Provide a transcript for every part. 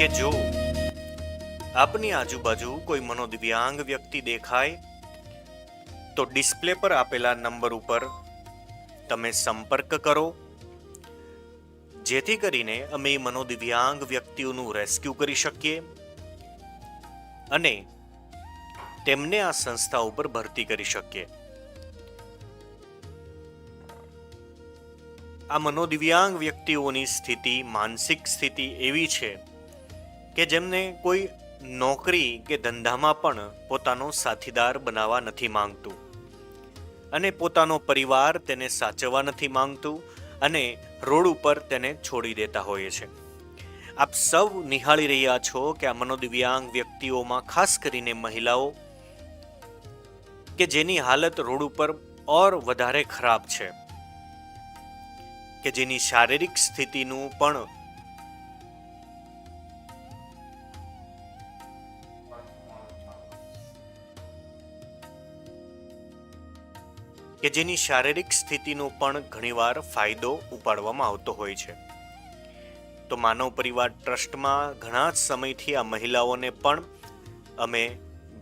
કે જો આપની આજુબાજુ કોઈ મનોદિવ્યાંગ વ્યક્તિ દેખાય, તો ડિસ્પ્લે પર આપેલા નંબર ઉપર તમે સંપર્ક કરો. જેથી કરીને અમે મનોદિવ્યાંગ વ્યક્તિઓનું રેસ્ક્યુ કરી શકીએ અને તેમને આ સંસ્થા ઉપર ભરતી કરી શકીએ. આ મનોદિવ્યાંગ વ્યક્તિઓની સ્થિતિ, માનસિક સ્થિતિ એવી છે કે જેમને કોઈ નોકરી કે ધંધામાં પણ પોતાનો સાથીદાર બનાવવા નથી માંગતું. અને પોતાનો પરિવાર તેને સાચવવા નથી માંગતું અને રોડ ઉપર તેને છોડી દેતા હોય છે. આપ સૌ નિહાળી રહ્યા છો કે આ મનોદિવ્યાંગ વ્યક્તિઓમાં ખાસ કરીને મહિલાઓ કે જેની હાલત રોડ ઉપર ઓર વધારે ખરાબ છે. કે જેની શારીરિક સ્થિતિનું પણ કે જેની શારીરિક સ્થિતિનો પણ ઘણીવાર ફાયદો ઉપાડવામાં આવતો હોય છે. તો માનવ પરિવાર ટ્રસ્ટમાં ઘણા જ સમયથી આ મહિલાઓને પણ અમે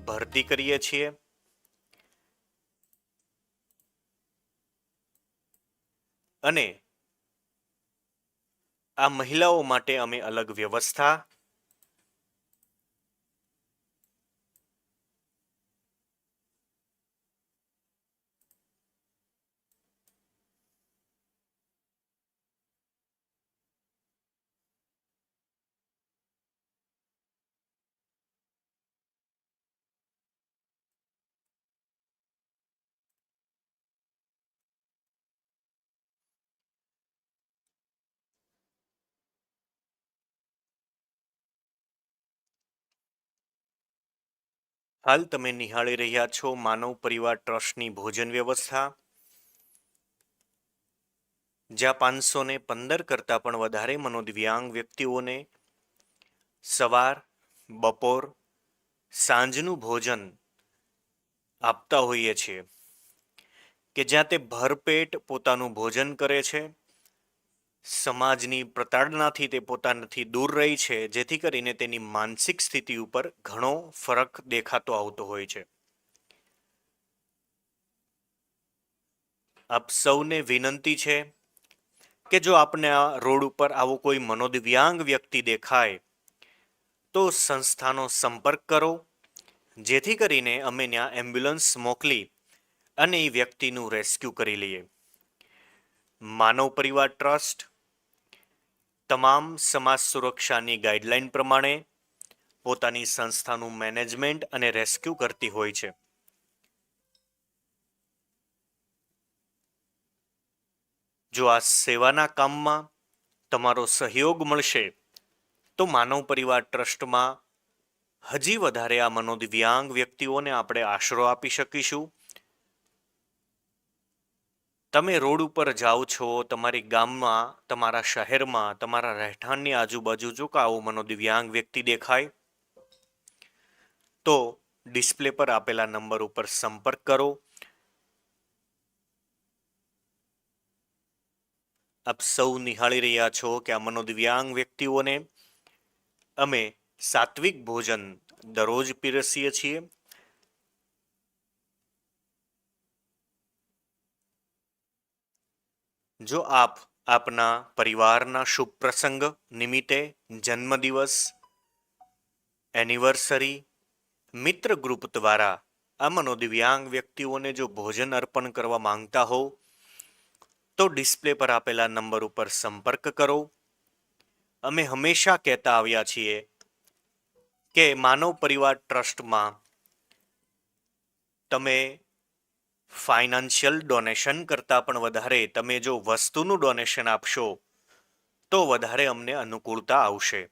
ભરતી કરીએ છીએ. અને આ મહિલાઓ માટે અમે અલગ વ્યવસ્થા હાલ તમે નિહાળી રહ્યા છો માનવ પરિવાર ટ્રસ્ટની ભોજન વ્યવસ્થા. જ્યાં પાંચસો ને પંદર કરતાં પણ વધારે મનોદિવ્યાંગ વ્યક્તિઓને સવાર, બપોર, સાંજનું ભોજન આપતા હોઈએ છીએ કે જ્યાં તે ભરપેટ પોતાનું ભોજન કરે છે. સમાજની પ્રતાડનાથી તે પોતાનાથી દૂર રહી છે, જેથી કરીને તેની માનસિક સ્થિતિ ઉપર ઘણો ફરક દેખાતો આવતો હોય છે. આપ સૌને વિનંતી છે કે જો આપને આ રોડ ઉપર આવો કોઈ મનોદિવ્યાંગ વ્યક્તિ દેખાય, તો સંસ્થાનો સંપર્ક કરો, જેથી કરીને અમે ત્યાં એમ્બ્યુલન્સ મોકલી અને એ વ્યક્તિનું રેસ્ક્યુ કરી લઈએ. માનવ પરિવાર ટ્રસ્ટ, તમામ સમાજ સુરક્ષાની ગાઈડલાઈન પ્રમાણે પોતાની સંસ્થાનું મેનેજમેન્ટ અને રેસ્ક્યુ કરતી હોય છે. જો આ સેવાના કામમાં તમારો સહયોગ મળશે, તો માનવ પરિવાર ટ્રસ્ટમાં હજી વધારે આ મનોદિવ્યાંગ વ્યક્તિઓને આપણે આશરો આપી શકીશું. તમે રોડ ઉપર જાઓ છો, તમારી ગામમાં, તમારા શહેરમાં, તમારા રહેઠાણની આજુબાજુ, જો કે આવો મનોદિવ્યાંગ વ્યક્તિ દેખાય, તો ડિસ્પ્લે પર આપેલા નંબર ઉપર સંપર્ક કરો. આપ સૌ નિહાળી રહ્યા છો કે આ મનોદિવ્યાંગ વ્યક્તિઓને અમે સાત્વિક ભોજન દરરોજ પીરસીએ છીએ. જો આપ આપના પરિવારના શુભ પ્રસંગ નિમિત્તે જન્મદિવસ, એનિવર્સરી, મિત્ર ગ્રુપ દ્વારા આ મનોદિવ્યાંગ વ્યક્તિઓને જો ભોજન અર્પણ કરવા માંગતા હો, તો ડિસ્પ્લે પર આપેલા નંબર ઉપર સંપર્ક કરો. અમે હંમેશા કહેતા આવ્યા છીએ કે માનવ પરિવાર ટ્રસ્ટમાં તમે ફાઇનાન્શિયલ ડોનેશન કરતાં પણ વધારે તમે જો વસ્તુનું ડોનેશન આપશો, તો વધારે અમને અનુકૂળતા આવશે.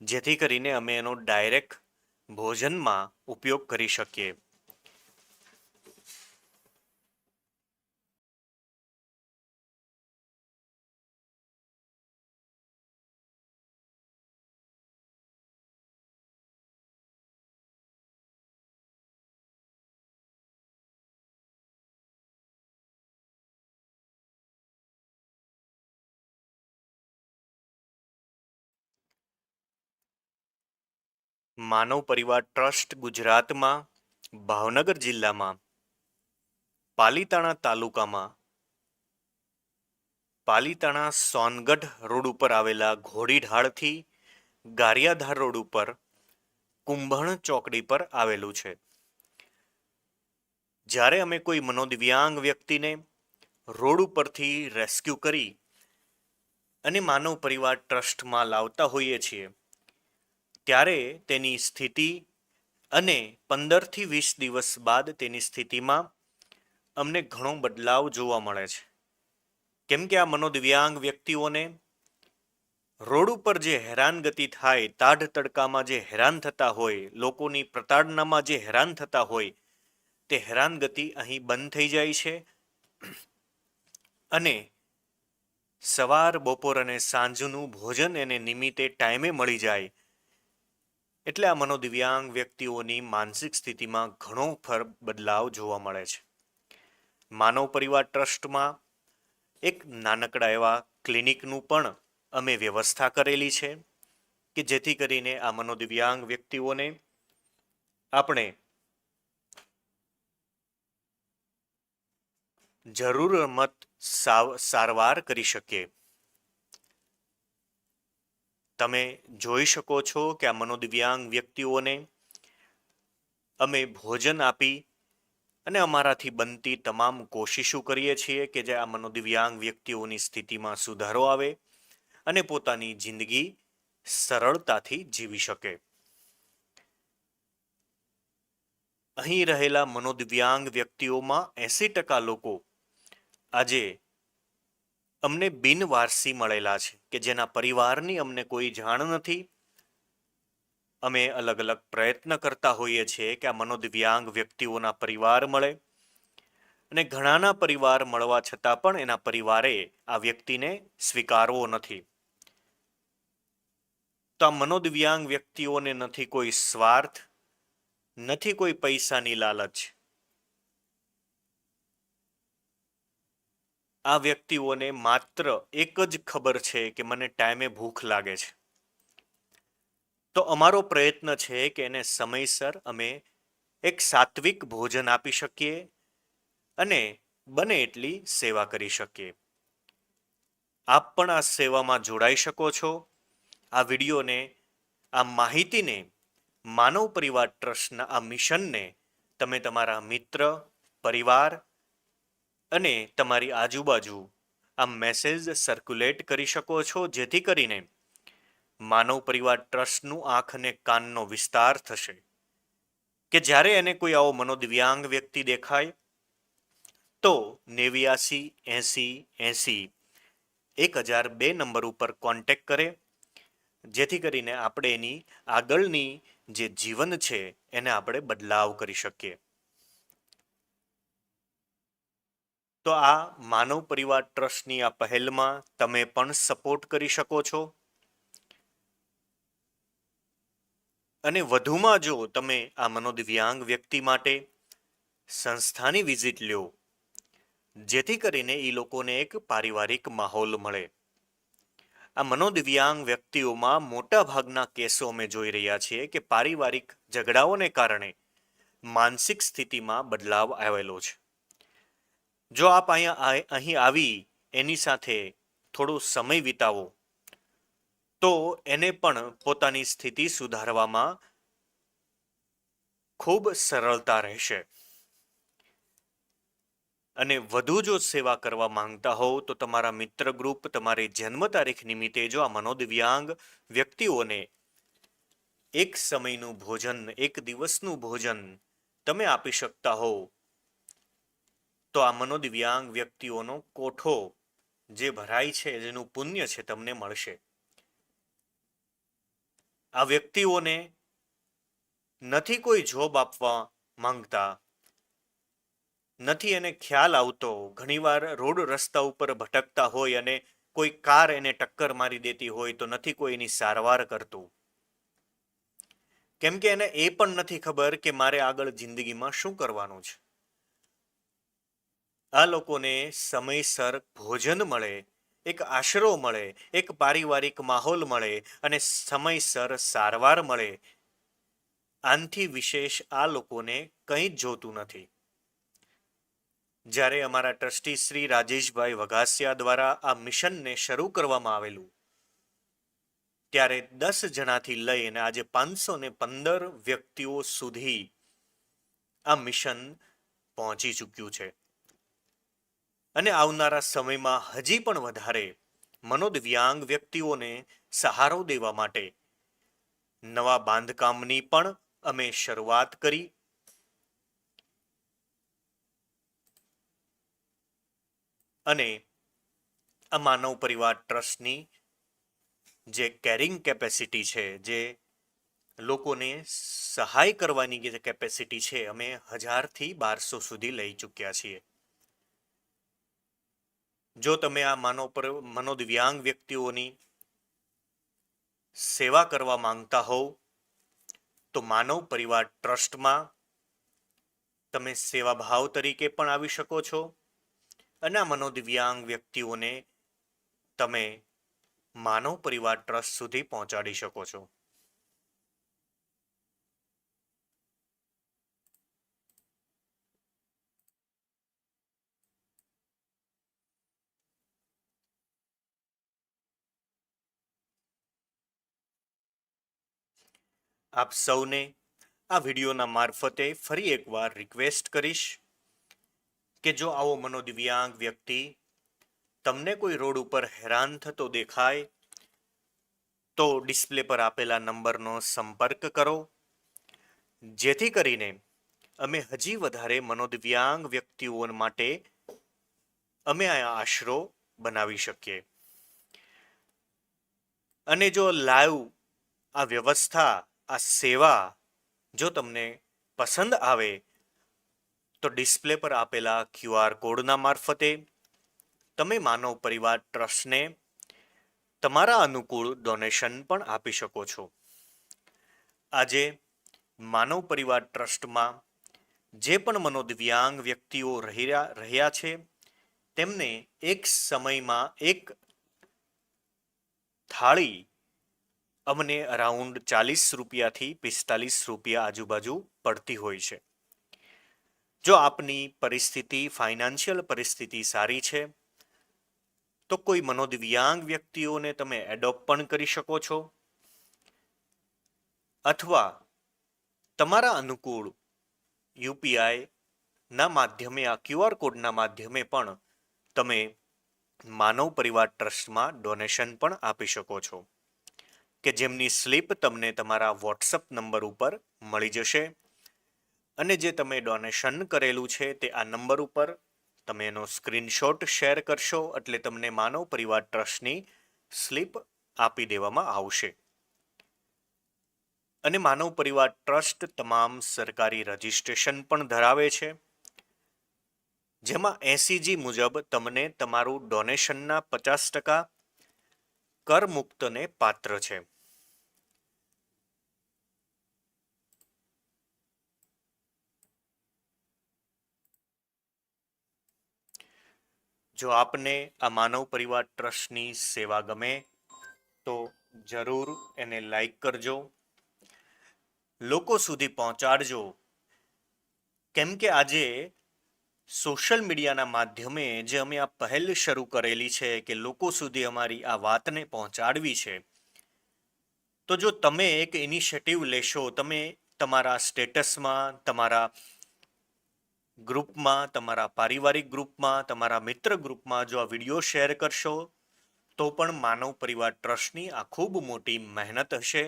જેથી કરીને અમે એનો ડાયરેક્ટ ભોજનમાં ઉપયોગ કરી શકીએ. માનવ પરિવાર ટ્રસ્ટ ગુજરાતમાં, ભાવનગર જિલ્લામાં, પાલીતાણા તાલુકામાં, પાલીતાણા સોનગઢ રોડ ઉપર આવેલા ઘોડીઢાળથી ગારિયાધાર રોડ ઉપર કુંભણ ચોકડી પર આવેલું છે. જ્યારે અમે કોઈ મનોદિવ્યાંગ વ્યક્તિને રોડ ઉપરથી રેસ્ક્યુ કરી અને માનવ પરિવાર ટ્રસ્ટમાં લાવતા હોઈએ છીએ ત્યારે તેની સ્થિતિ અને પંદરથી વીસ દિવસ બાદ તેની સ્થિતિમાં અમને ઘણો બદલાવ જોવા મળે છે. કેમ કે આ મનોદિવ્યાંગ વ્યક્તિઓને રોડ ઉપર જે હેરાનગતિ થાય, તાઢ તડકામાં જે હેરાન થતા હોય, લોકોની પ્રતાડનામાં જે હેરાન થતા હોય, તે હેરાનગતિ અહીં બંધ થઈ જાય છે. અને સવાર બપોર અને સાંજનું ભોજન એને નિમિત્તે ટાઈમે મળી જાય. એટલે આ મનોદિવ્યાંગ વ્યક્તિઓની માનસિક સ્થિતિમાં ઘણો ફર, બદલાવ જોવા મળે છે. માનવ પરિવાર ટ્રસ્ટમાં એક નાનકડા એવા ક્લિનિકનું પણ અમે વ્યવસ્થા કરેલી છે કે જેથી કરીને આ મનોદિવ્યાંગ વ્યક્તિઓને આપણે જરૂરમત સારવાર કરી શકીએ. તમે જોઈ શકો છો કે આ મનોદિવ્યાંગ વ્યક્તિઓને અમે ભોજન આપી અને અમારાથી બનતી તમામ કોશિશો કરીએ છીએ કે જે આ મનોદિવ્યાંગ વ્યક્તિઓની સ્થિતિમાં સુધારો આવે અને પોતાની જિંદગી સરળતાથી જીવી શકે. અહીં રહેલા મનોદિવ્યાંગ વ્યક્તિઓમાં એસી ટકા લોકો આજે અમને બિનવારસી મળેલા છે, કે જેના પરિવારની અમને કોઈ જાણ નથી. અમે અલગ અલગ પ્રયત્ન કરતા હોઈએ છીએ કે આ મનોદિવ્યાંગ વ્યક્તિઓના પરિવાર મળે. અને ઘણાના પરિવાર મળવા છતાં પણ એના પરિવારે આ વ્યક્તિને સ્વીકારવો નથી. તો આ મનોદિવ્યાંગ વ્યક્તિઓને નથી કોઈ સ્વાર્થ, નથી કોઈ પૈસાની લાલચ. આ વ્યક્તિઓને માત્ર એક જ ખબર છે કે મને ટાઈમે ભૂખ લાગે છે. તો અમારો પ્રયત્ન છે કે એને સમયસર અમે એક સાત્વિક ભોજન આપી શકીએ અને બને એટલી સેવા કરી શકીએ. આપ પણ આ સેવામાં જોડાઈ શકો છો. આ વિડીયોને, આ માહિતીને માનવ પરિવાર ટ્રસ્ટના આ મિશનને તમે તમારા મિત્ર, પરિવાર અને તમારી આજુબાજુ આ મેસેજ સર્ક્યુલેટ કરી શકો છો, જેથી કરીને માનવ પરિવાર ટ્રસ્ટનું આંખ અને કાનનો વિસ્તાર થશે. કે જ્યારે એને કોઈ આવો મનોદિવ્યાંગ વ્યક્તિ દેખાય, તો નેવ્યાસી, એંસી એંસી એક હજાર બે નંબર ઉપર કોન્ટેક કરે, જેથી કરીને આપણે એની આગળની જે જીવન છે, એને આપણે બદલાવ કરી શકીએ. તો આ માનવ પરિવાર ટ્રસ્ટની આ પહેલમાં તમે પણ સપોર્ટ કરી શકો છો? અને વધુમાં જો તમે આ મનોદિવ્યાંગ વ્યક્તિ માટે સંસ્થાની વિઝિટ લ્યો જેથી કરીને એ લોકોને એક પારિવારિક માહોલ મળે. આ મનોદિવ્યાંગ વ્યક્તિઓમાં મોટા ભાગના કેસો અમે જોઈ રહ્યા છીએ કે પારિવારિક ઝઘડાઓને કારણે માનસિક સ્થિતિમાં બદલાવ આવેલો છે. જો આપ અહીંયા અહીં આવી, એની સાથે થોડો સમય વિતાવો, તો એને પણ પોતાની સ્થિતિ સુધારવામાં ખૂબ સરળતા રહેશે. અને વધુ જો સેવા કરવા માંગતા હોવ તો તમારા મિત્ર ગ્રુપ, તમારી જન્મ તારીખ નિમિત્તે જો આ મનોદિવ્યાંગ વ્યક્તિઓને એક સમયનું ભોજન, એક દિવસનું ભોજન તમે આપી શકતા હો તો આ મનોદિવ્યાંગ વ્યક્તિઓનો કોઠો જે ભરાય છે, જેનું પુણ્ય છે, તમને મળશે. આ વ્યક્તિઓને નથી કોઈ જોબ આપવા માંગતા, નથી એને ખ્યાલ આવતો, ઘણીવાર રોડ રસ્તા ઉપર ભટકતા હોય અને કોઈ કાર એને ટક્કર મારી દેતી હોય તો નથી કોઈ એની સારવાર કરતું. કેમ કે એને એ પણ નથી ખબર કે મારે આગળ જિંદગીમાં શું કરવાનું છે. આ લોકોને સમયસર ભોજન મળે, એક આશરો મળે, એક પારિવારિક માહોલ મળે અને સમયસર સારવાર મળે. આનથી વિશેષ આ લોકોને કંઈ જ જોતું નથી. જ્યારે અમારા ટ્રસ્ટી શ્રી રાજેશભાઈ વઘાસિયા દ્વારા આ મિશનને શરૂ કરવામાં આવેલું, ત્યારે દસ જણાથી લઈને આજે પાંચસો ને પંદર વ્યક્તિઓ સુધી આ મિશન પહોંચી ચૂક્યું છે. અને આવનારા સમયમાં હજી પણ વધારે મનોદિવ્યાંગ વ્યક્તિઓને સહારો દેવા માટે. નવા બાંધકામની પણ અમે શરૂઆત કરી. અને આ માનવ પરિવાર ટ્રસ્ટની જે કેરિંગ કેપેસિટી છે, જે લોકોને સહાય કરવાની જે કેપેસિટી છે, અમે હજારથી બારસો સુધી લઈ ચૂક્યા છીએ. જો તમે આ માનવ પર મનોદિવ્યાંગ વ્યક્તિઓની સેવા કરવા માંગતા હોવ, તો માનવ પરિવાર ટ્રસ્ટમાં તમે સેવાભાવ તરીકે પણ આવી શકો છો અને આ મનોદિવ્યાંગ વ્યક્તિઓને તમે માનવ પરિવાર ટ્રસ્ટ સુધી પહોંચાડી શકો છો. આપ સૌને આ વિડીયોના મારફતે ફરી એકવાર રિક્વેસ્ટ કરીશ કે જો આવો મનોદિવ્યાંગ વ્યક્તિ તમને કોઈ રોડ ઉપર હેરાન થતો દેખાય, તો ડિસ્પ્લે પર આપેલા નંબરનો સંપર્ક કરો. જેથી કરીને અમે હજી વધારે મનોદિવ્યાંગ વ્યક્તિઓ માટે અમે આ આશરો બનાવી શકીએ. અને જો લાઈવ આ વ્યવસ્થા આ સેવા જો તમને પસંદ આવે, તો ડિસ્પ્લે પર આપેલા ક્યુઆર કોડના મારફતે તમે માનવ પરિવાર ટ્રસ્ટને તમારા અનુકૂળ ડોનેશન પણ આપી શકો છો. આજે માનવ પરિવાર ટ્રસ્ટમાં જે પણ મનોદિવ્યાંગ વ્યક્તિઓ રહ્યા રહ્યા છે, તેમને એક સમયમાં એક થાળી અમને અરાઉન્ડ ચાલીસ રૂપિયાથી પિસ્તાલીસ રૂપિયા આજુબાજુ પડતી હોય છે. જો આપની પરિસ્થિતિ ફાઇનાન્શિયલ પરિસ્થિતિ સારી છે, તો કોઈ મનોદિવ્યાંગ વ્યક્તિઓને તમે એડોપ્ટ પણ કરી શકો છો. અથવા તમારા અનુકૂળ યુપીઆઈ ના માધ્યમે આ ક્યુઆર કોડના માધ્યમે પણ તમે માનવ પરિવાર ટ્રસ્ટમાં ડોનેશન પણ આપી શકો છો. કે જેમની સ્લીપ તમને તમારા વોટ્સઅપ નંબર ઉપર મળી જશે. અને જે તમે ડોનેશન કરેલું છે તે આ નંબર ઉપર તમે એનો સ્ક્રીનશોટ શેર કરશો એટલે તમને માનવ પરિવાર ટ્રસ્ટની સ્લીપ આપી દેવામાં આવશે. અને માનવ પરિવાર ટ્રસ્ટ તમામ સરકારી રજિસ્ટ્રેશન પણ ધરાવે છે. જેમાં એસીજી મુજબ તમને તમારું ડોનેશનના પચાસ ટકા કરમુક્તને પાત્ર છે. જો આપને આ માનવ પરિવાર ટ્રસ્ટની સેવા ગમે, તો જરૂર એને લાઈક કરજો. લોકો સુધી પહોંચાડજો. કેમ કે આજે સોશિયલ મીડિયાના માધ્યમે જે અમે આ પહેલ શરૂ કરેલી છે કે લોકો સુધી અમારી આ વાતને પહોંચાડવી છે, તો જો તમે એક ઇનિશિયેટિવ લેશો, તમે તમારા સ્ટેટસમાં તમારા ગ્રુપમાં, તમારા પારિવારિક ગ્રુપમાં, તમારા મિત્ર ગ્રુપમાં જો આ વીડિયો શેર કરશો, તો પણ માનવ પરિવાર ટ્રસ્ટની આ ખૂબ મોટી મહેનત હશે,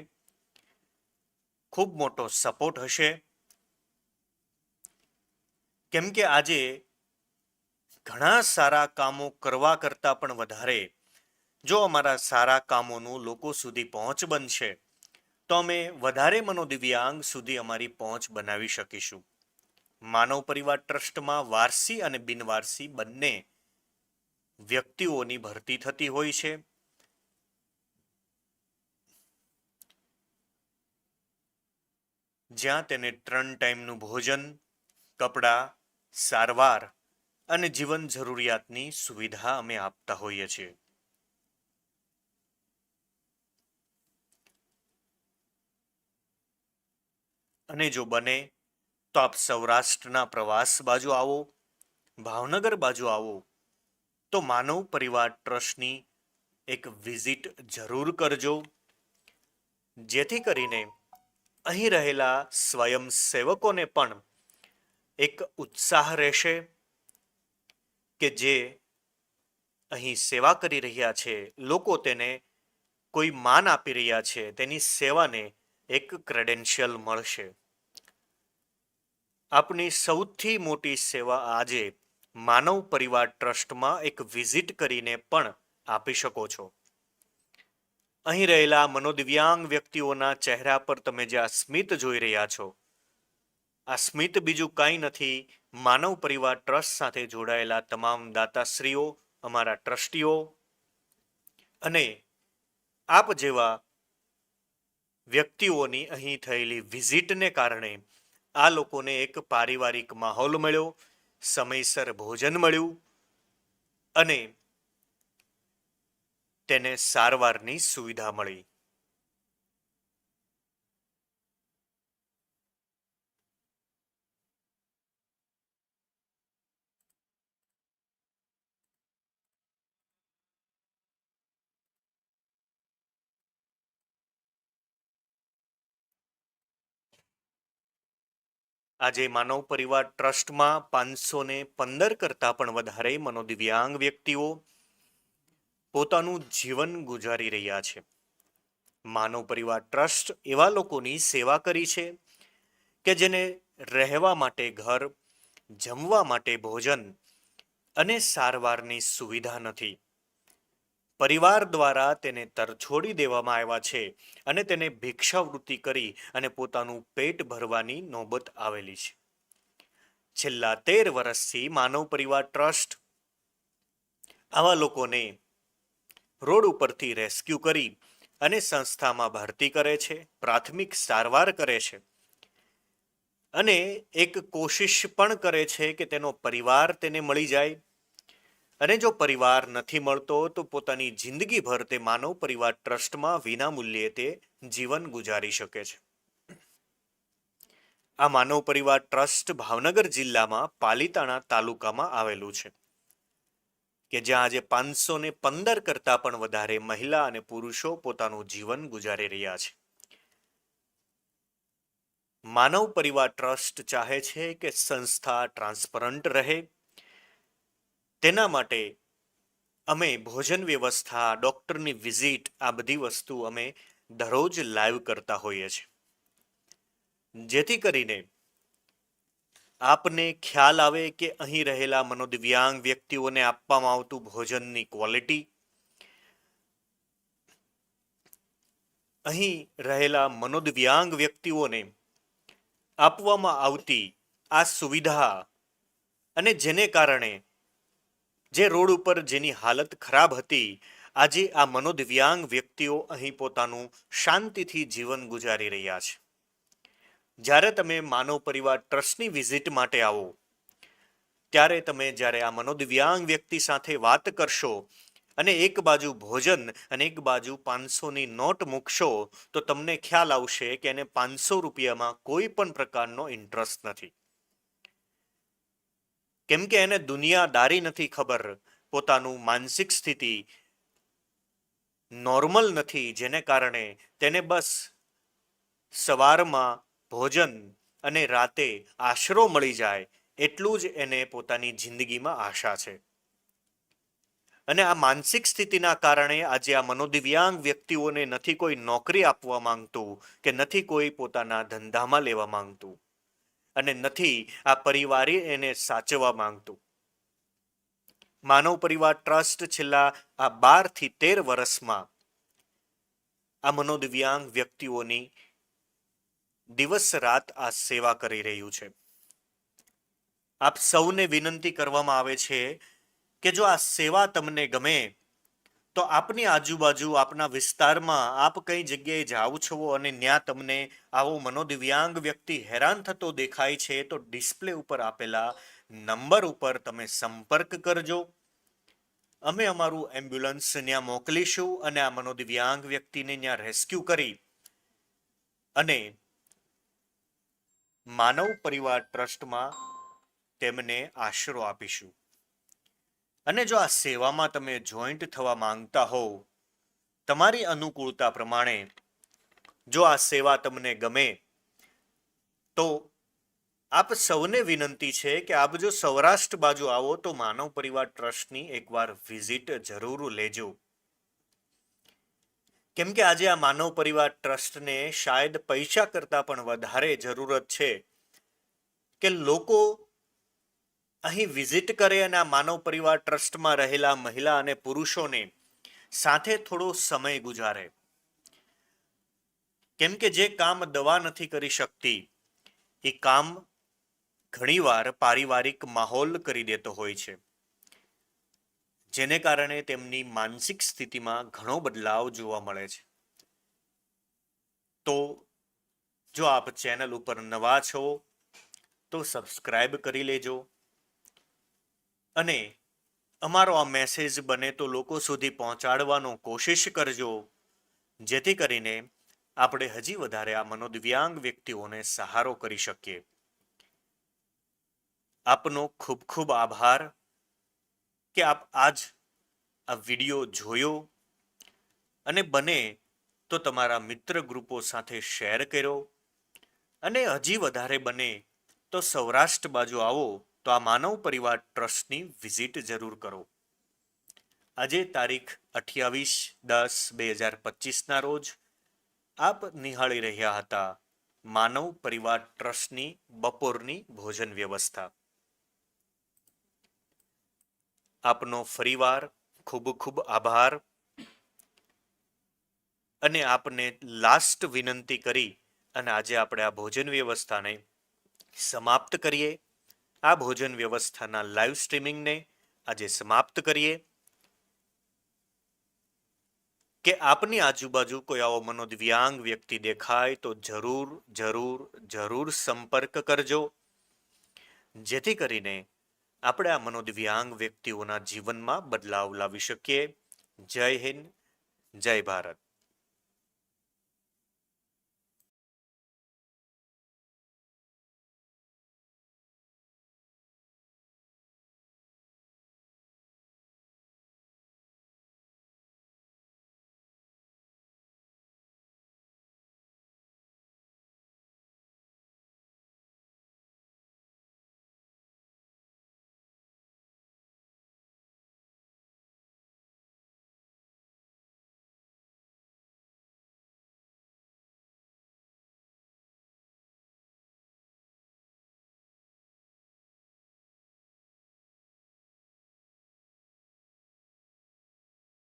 ખૂબ મોટો સપોર્ટ હશે. કેમ કે આજે ઘણા સારા કામો કરવા કરતાં પણ વધારે જો અમારા સારા કામોનું લોકો સુધી પહોંચ બનશે, તો અમે વધારે મનોદિવ્યાંગ સુધી અમારી પહોંચ બનાવી શકીશું. માનવ પરિવાર ટ્રસ્ટમાં વારસી અને બિનવારસી બંને વ્યક્તિઓની ભરતી થતી હોય છે. જ્યાં તેને ત્રણ ટાઈમનું ભોજન, કપડાં, સારવાર અને જીવન જરૂરિયાતની સુવિધા અમે આપતા હોઈએ છીએ. અને જો બને તો આપ સૌરાષ્ટ્રના પ્રવાસ બાજુ આવો, ભાવનગર બાજુ આવો, તો માનવ પરિવાર ટ્રસ્ટની એક વિઝિટ જરૂર કરજો. જેથી કરીને અહીં રહેલા સ્વયંસેવકોને પણ એક ઉત્સાહ રહેશે કે જે અહીં સેવા કરી રહ્યા છે, લોકો તેને કોઈ માન આપી રહ્યા છે, તેની સેવાને એક ક્રેડેન્શિયલ મળશે. આપની સૌથી મોટી સેવા આજે માનવ પરિવાર ટ્રસ્ટમાં એક વિઝિટ કરીને પણ આપી શકો છો. અહીં રહેલા મનોદિવ્યાંગ વ્યક્તિઓના ચહેરા પર તમે જે આ સ્મિત જોઈ રહ્યા છો, આ સ્મિત બીજું કાંઈ નથી, માનવ પરિવાર ટ્રસ્ટ સાથે જોડાયેલા તમામ દાતાશ્રીઓ, અમારા ટ્રસ્ટીઓ અને આપ જેવા વ્યક્તિઓની અહીં થયેલી વિઝિટને કારણે આ લોકોને એક પારિવારિક માહોલ મળ્યો સમયસર ભોજન મળ્યું અને તેને સારવારની સુવિધા મળી. આજે માનવ પરિવાર ટ્રસ્ટમાં પાંચસો ને પંદર કરતાં પણ વધારે મનોદિવ્યાંગ વ્યક્તિઓ પોતાનું જીવન ગુજારી રહ્યા છે. માનવ પરિવાર ટ્રસ્ટ એવા લોકોની સેવા કરી છે કે જેને રહેવા માટે ઘર, જમવા માટે ભોજન અને સારવારની સુવિધા નથી. પરિવાર દ્વારા તેને તરછોડી દેવામાં આવ્યા છે અને તેને ભિક્ષાવૃત્તિ કરી અને પોતાનું પેટ ભરવાની નોબત આવેલી છે. છેલ્લા તેર વર્ષથી માનવ પરિવાર ટ્રસ્ટ આવા લોકોને રોડ ઉપરથી રેસ્ક્યુ કરી અને સંસ્થામાં ભરતી કરે છે, પ્રાથમિક સારવાર કરે છે અને એક કોશિશ પણ કરે છે કે તેનો પરિવાર તેને મળી જાય. અને જો પરિવાર નથી મળતો, તો પોતાની જિંદગીભર તે માનવ પરિવાર ટ્રસ્ટમાં વિના મૂલ્યે તે જીવન ગુજારી શકે છે. આ માનવ પરિવાર ટ્રસ્ટ ભાવનગર જિલ્લામાં પાલીતાણા તાલુકામાં આવેલું છે. કે જ્યાં આજે પાંચસો ને પંદર કરતાં પણ વધારે મહિલા અને પુરુષો પોતાનું જીવન ગુજારી રહ્યા છે. માનવ પરિવાર ટ્રસ્ટ ચાહે છે કે સંસ્થા ટ્રાન્સપરન્ટ રહે તેના માટે અમે ભોજન વ્યવસ્થા, ડૉક્ટરની વિઝિટ, આ બધી વસ્તુ અમે દરરોજ લાઈવ કરતા હોઈએ છીએ. જેથી કરીને આપને ખ્યાલ આવે કે અહીં રહેલા મનોદિવ્યાંગ વ્યક્તિઓને આપવામાં આવતું ભોજનની ક્વોલિટી, અહીં રહેલા મનોદિવ્યાંગ વ્યક્તિઓને આપવામાં આવતી આ સુવિધા અને જેને કારણે જે રોડ ઉપર જેની હાલત ખરાબ હતી, આજે આ મનોદિવ્યાંગ વ્યક્તિઓ અહીં પોતાનું શાંતિથી જીવન ગુજારી રહ્યા છે. જ્યારે તમે માનવ પરિવાર ટ્રસ્ટની વિઝિટ માટે આવો, ત્યારે તમે જ્યારે આ મનોદિવ્યાંગ વ્યક્તિ સાથે વાત કરશો અને એક બાજુ ભોજન અને એક બાજુ પાંચસોની નોટ મૂકશો, તો તમને ખ્યાલ આવશે કે એને પાંચસો રૂપિયામાં કોઈ પણ પ્રકારનો ઇન્ટરેસ્ટ નથી. કેમ કે એને દુનિયાદારી નથી ખબર, પોતાનું માનસિક સ્થિતિ નોર્મલ નથી, જેને કારણે તેને બસ સવારમાં ભોજન અને રાતે આશરો મળી જાય, એટલું જ એને પોતાની જિંદગીમાં આશા છે. અને આ માનસિક સ્થિતિના કારણે આજે આ મનોદિવ્યાંગ વ્યક્તિઓને નથી કોઈ નોકરી આપવા માંગતું કે નથી કોઈ પોતાના ધંધામાં લેવા માંગતું. અને નથી આ પરિવારે એને સાચવવા માંગતું. માનવ પરિવાર ટ્રસ્ટ છેલ્લા આ બારથી તેર વર્ષમાં આ મનોદિવ્યાંગ વ્યક્તિઓની દિવસ રાત આ સેવા કરી રહ્યું છે. આપ સૌને વિનંતી કરવામાં આવે છે કે જો આ સેવા તમને ગમે તો આપની આજુબાજુ, આપના વિસ્તારમાં આપ કઈ જગ્યાએ જાઓ છો અને ત્યાં તમને આવો મનોદિવ્યાંગ વ્યક્તિ હેરાન થતો દેખાય છે, તો ડિસ્પ્લે ઉપર આપેલા નંબર ઉપર તમે સંપર્ક કરજો. અમે અમારું એમ્બ્યુલન્સ ત્યાં મોકલીશું અને આ મનોદિવ્યાંગ વ્યક્તિને ત્યાં રેસ્ક્યુ કરી. અને માનવ પરિવાર ટ્રસ્ટમાં તેમને આશરો આપીશું. અને જો આ સેવામાં તમે જોઈન્ટ થવા માંગતા હોવ, તમારી અનુકૂળતા પ્રમાણે જો આ સેવા તમને ગમે, તો આપ સૌને વિનંતી છે કે આપ જો સૌરાષ્ટ્ર બાજુ આવો, તો માનવ પરિવાર ટ્રસ્ટની એકવાર વિઝિટ જરૂર લેજો. કેમ કે આજે આ માનવ પરિવાર ટ્રસ્ટને શાયદ પૈસા કરતાં પણ વધારે જરૂરત છે કે લોકો અહીં વિઝિટ કરે અને આ માનવ પરિવાર ટ્રસ્ટમાં રહેલા મહિલા અને પુરુષોને સાથે થોડો સમય ગુજારે. કેમ કે જે કામ દવા નથી કરી શકતી, એ કામ ઘણીવાર પારિવારિક માહોલ કરી દેતો હોય છે. જેને કારણે તેમની માનસિક સ્થિતિમાં ઘણો બદલાવ જોવા મળે છે. તો જો આપ ચેનલ ઉપર નવા છો, તો સબસ્ક્રાઈબ કરી લેજો. અને અમારો આ મેસેજ બને તો લોકો સુધી પહોંચાડવાનો કોશિશ કરજો, જેથી કરીને આપણે હજી વધારે આ મનોદિવ્યાંગ વ્યક્તિઓને સહારો કરી શકીએ. આપનો ખૂબ ખૂબ આભાર કે આપ આજ આ વીડિયો જોયો અને બને તો તમારા મિત્ર ગ્રુપો સાથે શેર કર્યો અને હજી વધારે બને તો સૌરાષ્ટ્ર બાજુ આવો તો આ માનવ પરિવાર ટ્રસ્ટની વિઝિટ જરૂર કરો. આજે તારીખ અઠ્યાવીસ દસ બે હજાર પચીસના રોજ આપ નિહાળી રહ્યા હતા માનવ પરિવાર ટ્રસ્ટની બપોરની ભોજન વ્યવસ્થા. આપનો ફરીવાર ખૂબ ખૂબ આભાર. અને આપને લાસ્ટ વિનંતી કરી અને આજે આપણે આ ભોજન વ્યવસ્થાને સમાપ્ત કરીએ. આ ભોજન વ્યવસ્થાના લાઈવ સ્ટ્રીમિંગને આજે સમાપ્ત કરીએ. કે આપની આજુબાજુ કોઈ આવો મનોદિવ્યાંગ વ્યક્તિ દેખાય તો જરૂર જરૂર જરૂર સંપર્ક કરજો. જેથી કરીને આપણે આ મનોદિવ્યાંગ વ્યક્તિઓના જીવનમાં બદલાવ લાવી શકીએ. જય હિન્દ, જય ભારત.